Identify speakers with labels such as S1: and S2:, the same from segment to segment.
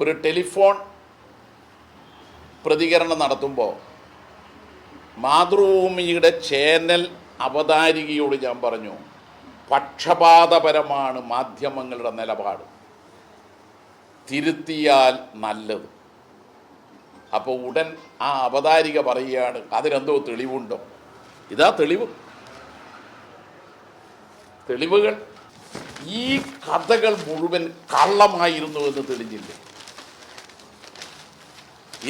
S1: ഒരു ടെലിഫോൺ പ്രതികരണം നടത്തുമ്പോൾ മാതൃഭൂമിയുടെ ചേനൽ അവതാരികയോട് ഞാൻ പറഞ്ഞു പക്ഷപാതപരമാണ് മാധ്യമങ്ങളുടെ നിലപാട്. തിരുത്തിയാൽ നല്ലത്. അപ്പോൾ ഉടൻ ആ അവതാരിക പറയുകയാണ് അതിനെന്തോ തെളിവുണ്ടോ? ഇതാ തെളിവ്. തെളിവുകൾ ഈ കഥകൾ മുഴുവൻ കള്ളമായിരുന്നു എന്ന് തെളിഞ്ഞില്ലേ?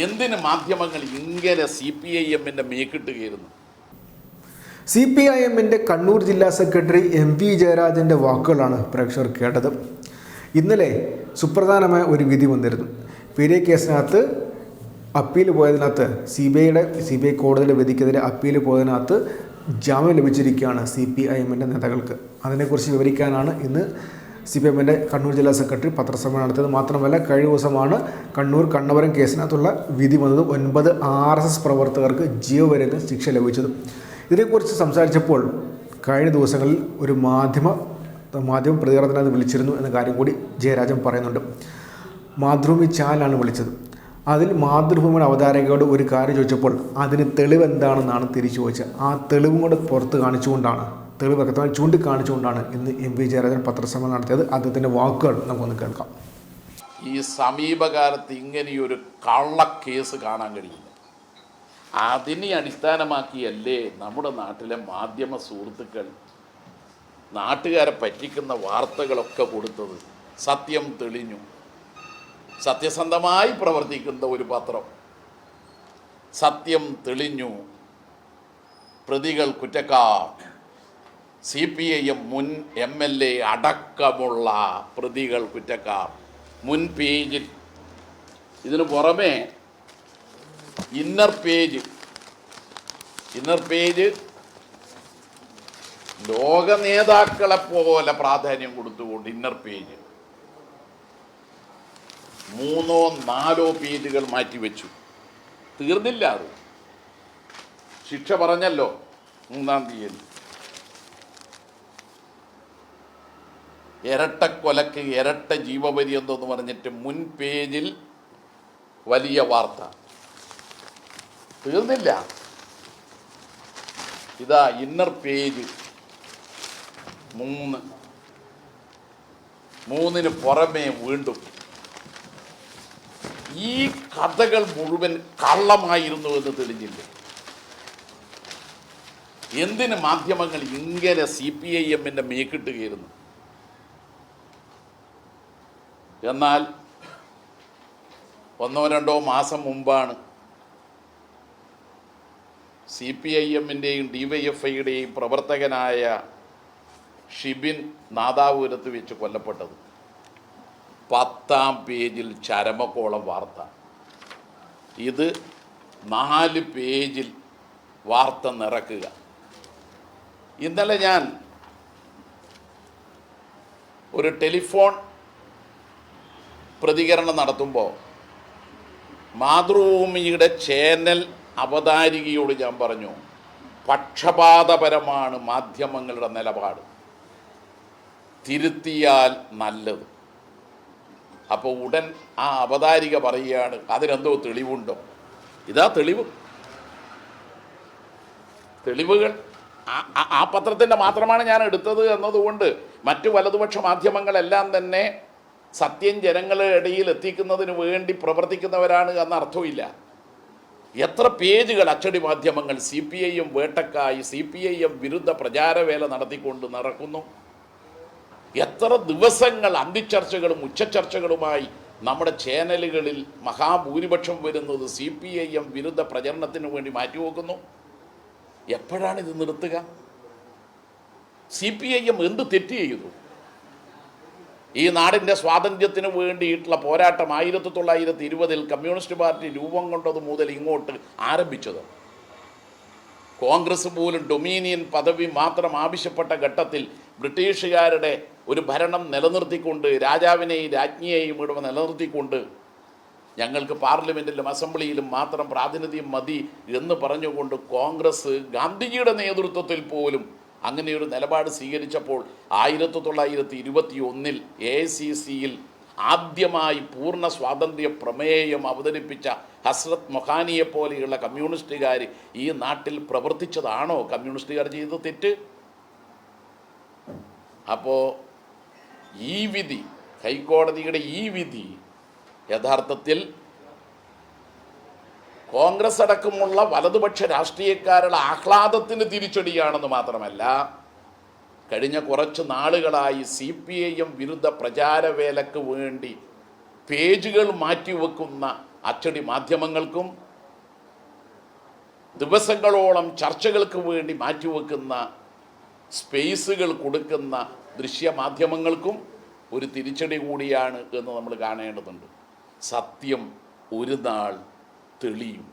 S1: എന്തിന് മാധ്യമങ്ങൾ ഇങ്ങനെ സി പി ഐ എമ്മിന്റെ മേക്കിട്ട് കയറുന്നു
S2: സി പി ഐ എമ്മിന്റെ കണ്ണൂർ ജില്ലാ സെക്രട്ടറി എം വി ജയരാജന്റെ വാക്കുകളാണ് പ്രേക്ഷകർ കേട്ടത്. ഇന്നലെ സുപ്രധാനമായ ഒരു വിധി വന്നിരുന്നു. പെരിയ കേസിനകത്ത് അപ്പീൽ പോയതിനകത്ത് സി ബി ഐയുടെ സി ബി ഐ കോടതിയുടെ വിധിക്കെതിരെ അപ്പീൽ പോയതിനകത്ത് ജാമ്യം ലഭിച്ചിരിക്കുകയാണ് സി പി ഐ എമ്മിന്റെ നേതാക്കൾക്ക്. അതിനെക്കുറിച്ച് വിവരിക്കാനാണ് ഇന്ന് സി പി എമ്മിന്റെ കണ്ണൂർ ജില്ലാ സെക്രട്ടറി പത്രസമ്മേളനം നടത്തിയത് മാത്രമല്ല കഴിഞ്ഞ ദിവസമാണ് കണ്ണൂർ കണ്ണവരം കേസിനകത്തുള്ള വിധി വന്നത് ഒൻപത് ആർ എസ് എസ് പ്രവർത്തകർക്ക് ജീവപര്യന്തം ശിക്ഷ ലഭിച്ചത്. ഇതിനെക്കുറിച്ച് സംസാരിച്ചപ്പോൾ കഴിഞ്ഞ ദിവസങ്ങളിൽ ഒരു മാധ്യമ മാധ്യമ പ്രതികരണത്തിനകത്ത് വിളിച്ചിരുന്നു എന്ന കാര്യം കൂടി ജയരാജൻ പറയുന്നുണ്ട്. മാതൃഭൂമി ചാനലാണ് വിളിച്ചത്. അതിൽ മാതൃഭൂമിയുടെ അവതാരകയോട് ഒരു കാര്യം ചോദിച്ചപ്പോൾ അതിന് തെളിവ് എന്താണെന്നാണ് തിരിച്ചു ചോദിച്ചത്. ആ തെളിവും കൂടെ പുറത്ത് കാണിച്ചുകൊണ്ടാണ് തെളിവ് വ്യക്തമായി ചൂണ്ടിക്കാണിച്ചുകൊണ്ടാണ് ഇന്ന് എം വി ജയരാജൻ പത്രസമ്മേളനം നടത്തിയത്. അദ്ദേഹത്തിന്റെ വാക്കുകൾ നമുക്കൊന്ന് കേൾക്കാം.
S1: ഈ സമീപകാലത്ത് ഇങ്ങനെയൊരു കള്ളക്കേസ് കാണാൻ കഴിയില്ല. അതിനെ അടിസ്ഥാനമാക്കിയല്ലേ നമ്മുടെ നാട്ടിലെ മാധ്യമ സുഹൃത്തുക്കൾ നാട്ടുകാരെ പറ്റിക്കുന്ന വാർത്തകളൊക്കെ കൊടുത്തത്. സത്യം തെളിഞ്ഞു. സത്യസന്ധമായി പ്രവർത്തിക്കുന്ന ഒരു പത്രം. സത്യം തെളിഞ്ഞു. പ്രതികൾ കുറ്റക്കാർ. സി പി ഐ എം മുൻ എം എൽ എ അടക്കമുള്ള പ്രതികൾ കുറ്റക്കാർ. മുൻ പേജിൽ ഇതിനു പുറമേ ഇന്നർ പേജ്. ഇന്നർ പേജ് ലോക നേതാക്കളെ പോലെ പ്രാധാന്യം കൊടുത്തുകൊണ്ട് ഇന്നർ പേജ്. മൂന്നോ നാലോ പേജുകൾ മാറ്റിവെച്ചു. തീർന്നില്ല അത്. ശിക്ഷ പറഞ്ഞല്ലോ മൂന്നാം തീയതി. ഇരട്ടക്കൊലക്ക് ഇരട്ട ജീവപര്യന്തം എന്ന് പറഞ്ഞിട്ട് മുൻ പേജിൽ വലിയ വാർത്ത. തീർന്നില്ല. ഇതാ ഇന്നർ പേജ് മൂന്ന്. മൂന്നിന് പുറമേ വീണ്ടും ഈ കഥകൾ മുഴുവൻ കള്ളമായിരുന്നു എന്ന് തെളിഞ്ഞില്ലേ? എന്തിന് മാധ്യമങ്ങൾ ഇങ്ങനെ സി പി ഐ എമ്മിന്റെ മേക്കിട്ട് കയറുന്നു? എന്നാൽ ഒന്നോ രണ്ടോ മാസം മുമ്പാണ് സി പി ഐ എമ്മിന്റെയും ഡി വൈ എഫ് ഐയുടെയും പ്രവർത്തകനായ ഷിബിൻ നാദാപുരത്ത് വെച്ച് കൊല്ലപ്പെട്ടത്. പത്താം പേജിൽ ചരമക്കോളം വാർത്ത. ഇത് നാല് പേജിൽ വാർത്ത നിറക്കുക. ഇന്നലെ ഞാൻ ഒരു ടെലിഫോൺ പ്രതികരണം നടത്തുമ്പോൾ മാതൃഭൂമിയുടെ ചേനൽ അവതാരികയോട് ഞാൻ പറഞ്ഞു പക്ഷപാതപരമാണ് മാധ്യമങ്ങളുടെ നിലപാട്. തിരുത്തിയാൽ നല്ലത്. അപ്പോൾ ഉടൻ ആ അവതാരിക പറയുകയാണ് അതിനെന്തോ തെളിവുണ്ടോ? ഇതാ തെളിവ്. തെളിവുകൾ ആ- പത്രത്തിന്റെ മാത്രമാണ് ഞാൻ എടുത്തത് എന്നതുകൊണ്ട് മറ്റു വലതുപക്ഷ മാധ്യമങ്ങളെല്ലാം തന്നെ സത്യം ജനങ്ങളുടെ ഇടയിൽ എത്തിക്കുന്നതിന് വേണ്ടി പ്രവർത്തിക്കുന്നവരാണ് എന്ന അർത്ഥമില്ല എത്ര പേജുകൾ അച്ചടി മാധ്യമങ്ങൾ സി പി ഐ എം വേട്ടക്കായി സി പി ഐ എം വിരുദ്ധ പ്രചാരവേല നടത്തിക്കൊണ്ട് നടക്കുന്നു. എത്ര ദിവസങ്ങൾ അന്തിച്ചർച്ചകളും ഉച്ചചർച്ചകളുമായി നമ്മുടെ ചാനലുകളിൽ മഹാഭൂരിപക്ഷം വരുന്നത് സി പി ഐ എം വിരുദ്ധ പ്രചരണത്തിന് വേണ്ടി മാറ്റിവെക്കുന്നു. എപ്പോഴാണ് ഇത് നിർത്തുക? സി പി ഐ എം എന്ത് തെറ്റ് ചെയ്തു? ഈ നാടിന്റെ സ്വാതന്ത്ര്യത്തിന് വേണ്ടിയിട്ടുള്ള പോരാട്ടം ആയിരത്തി തൊള്ളായിരത്തി ഇരുപതിൽ കമ്മ്യൂണിസ്റ്റ് പാർട്ടി രൂപം കൊണ്ടത് മുതൽ ഇങ്ങോട്ട് ആരംഭിച്ചത്. കോൺഗ്രസ് പോലും ഡൊമീനിയൻ പദവി മാത്രം ആവശ്യപ്പെട്ട ഘട്ടത്തിൽ ബ്രിട്ടീഷുകാരുടെ ഒരു ഭരണം നിലനിർത്തിക്കൊണ്ട് രാജാവിനെയും രാജ്ഞിയെയും ഇവിടെ നിലനിർത്തിക്കൊണ്ട് ഞങ്ങൾക്ക് പാർലമെന്റിലും അസംബ്ലിയിലും മാത്രം പ്രാതിനിധ്യം മതി എന്ന് പറഞ്ഞുകൊണ്ട് കോൺഗ്രസ് ഗാന്ധിജിയുടെ നേതൃത്വത്തിൽ പോലും അങ്ങനെയൊരു നിലപാട് സ്വീകരിച്ചപ്പോൾ ആയിരത്തി തൊള്ളായിരത്തി ഇരുപത്തി ഒന്നിൽ എ സി സിയിൽ ആദ്യമായി പൂർണ സ്വാതന്ത്ര്യ പ്രമേയം അവതരിപ്പിച്ച ഹസ്രത് മൊഹാനിയെ പോലെയുള്ള കമ്മ്യൂണിസ്റ്റുകാർ ഈ നാട്ടിൽ പ്രവർത്തിച്ചതാണോ? കമ്മ്യൂണിസ്റ്റുകാർ ചെയ്ത തെറ്റ്? അപ്പോൾ ഈ വിധി ഹൈക്കോടതിയുടെ ഈ വിധി യഥാർത്ഥത്തിൽ കോൺഗ്രസ് അടക്കമുള്ള വലതുപക്ഷ രാഷ്ട്രീയക്കാരുടെ ആഹ്ലാദത്തിന് തിരിച്ചടിയാണെന്ന് മാത്രമല്ല കഴിഞ്ഞ കുറച്ച് നാളുകളായി സി പി ഐ എം വിരുദ്ധ പ്രചാരവേലക്ക് വേണ്ടി പേജുകൾ മാറ്റിവെക്കുന്ന അച്ചടി മാധ്യമങ്ങൾക്കും ദിവസങ്ങളോളം ചർച്ചകൾക്ക് വേണ്ടി മാറ്റിവെക്കുന്ന സ്പേസുകൾ കൊടുക്കുന്ന ദൃശ്യമാധ്യമങ്ങൾക്കും ഒരു തിരിച്ചടി കൂടിയാണ് എന്ന് നമ്മൾ കാണേണ്ടതുണ്ട്. സത്യം ഒരു നാൾ തെളിയും.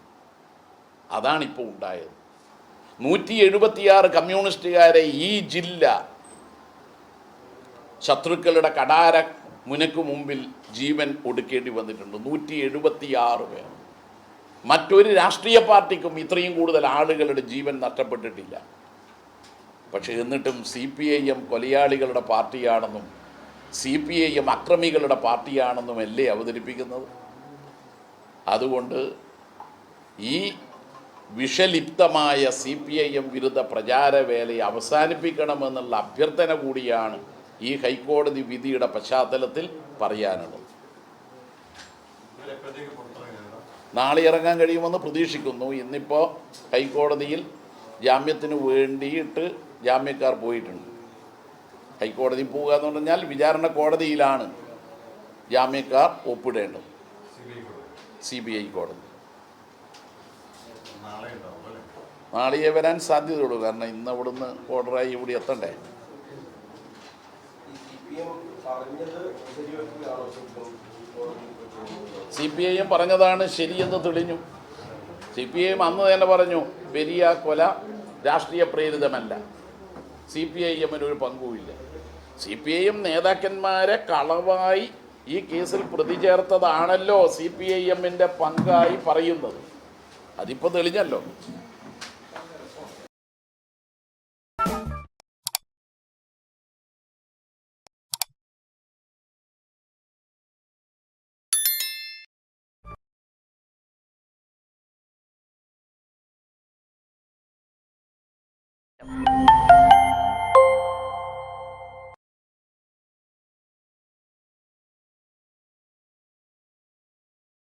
S1: അതാണിപ്പോൾ ഉണ്ടായത്. നൂറ്റി എഴുപത്തിയാറ് കമ്മ്യൂണിസ്റ്റുകാരെ ഈ ജില്ല ശത്രുക്കളുടെ കടാര മുനക്കു മുമ്പിൽ ജീവൻ ഒടുക്കേണ്ടി വന്നിട്ടുണ്ട്. നൂറ്റി എഴുപത്തിയാറ് പേർ. മറ്റൊരു രാഷ്ട്രീയ പാർട്ടിക്കും ഇത്രയും കൂടുതൽ ആളുകളുടെ ജീവൻ നഷ്ടപ്പെട്ടിട്ടില്ല. പക്ഷേ എന്നിട്ടും സി പി ഐ എം കൊലയാളികളുടെ പാർട്ടിയാണെന്നും സി പി ഐ എം അക്രമികളുടെ പാർട്ടിയാണെന്നും അല്ലേ അവതരിപ്പിക്കുന്നത്? അതുകൊണ്ട് ഈ വിഷലിപ്തമായ സി പി ഐ എം വിരുദ്ധ പ്രചാരവേലയെ അവസാനിപ്പിക്കണമെന്നുള്ള അഭ്യർത്ഥന കൂടിയാണ് ഈ ഹൈക്കോടതി വിധിയുടെ പശ്ചാത്തലത്തിൽ പറയാനുള്ളത്. നാളെ ഇറങ്ങാൻ കഴിയുമെന്ന് പ്രതീക്ഷിക്കുന്നു. ഇന്നിപ്പോൾ ഹൈക്കോടതിയിൽ ജാമ്യത്തിന് വേണ്ടിയിട്ട് ജാമ്യക്കാർ പോയിട്ടുണ്ട്. ഹൈക്കോടതി പോവുക എന്ന് പറഞ്ഞാൽ വിചാരണ കോടതിയിലാണ് ജാമ്യക്കാർ ഒപ്പിടേണ്ടത്. സി ബി ഐ കോടതി. നാളെയേ വരാൻ സാധ്യതയുള്ളൂ. കാരണം ഇന്ന് അവിടുന്ന് ഓർഡറായി ഇവിടെ എത്തണ്ടേ? സി പി ഐ എം പറഞ്ഞതാണ് ശരിയെന്ന് തെളിഞ്ഞു. സി പി ഐ എം അന്ന് തന്നെ പറഞ്ഞു പെരിയ കൊല രാഷ്ട്രീയ പ്രേരിതമല്ല. സി പി ഐ എമ്മിന് ഒരു പങ്കുമില്ല സി പി ഐ എം നേതാക്കന്മാരെ കളവായി ഈ കേസിൽ പ്രതി ചേർത്തതാണല്ലോ സി പി ഐ എമ്മിന്റെ പങ്കായി പറയുന്നത്. അതിപ്പോൾ തെളിഞ്ഞല്ലോ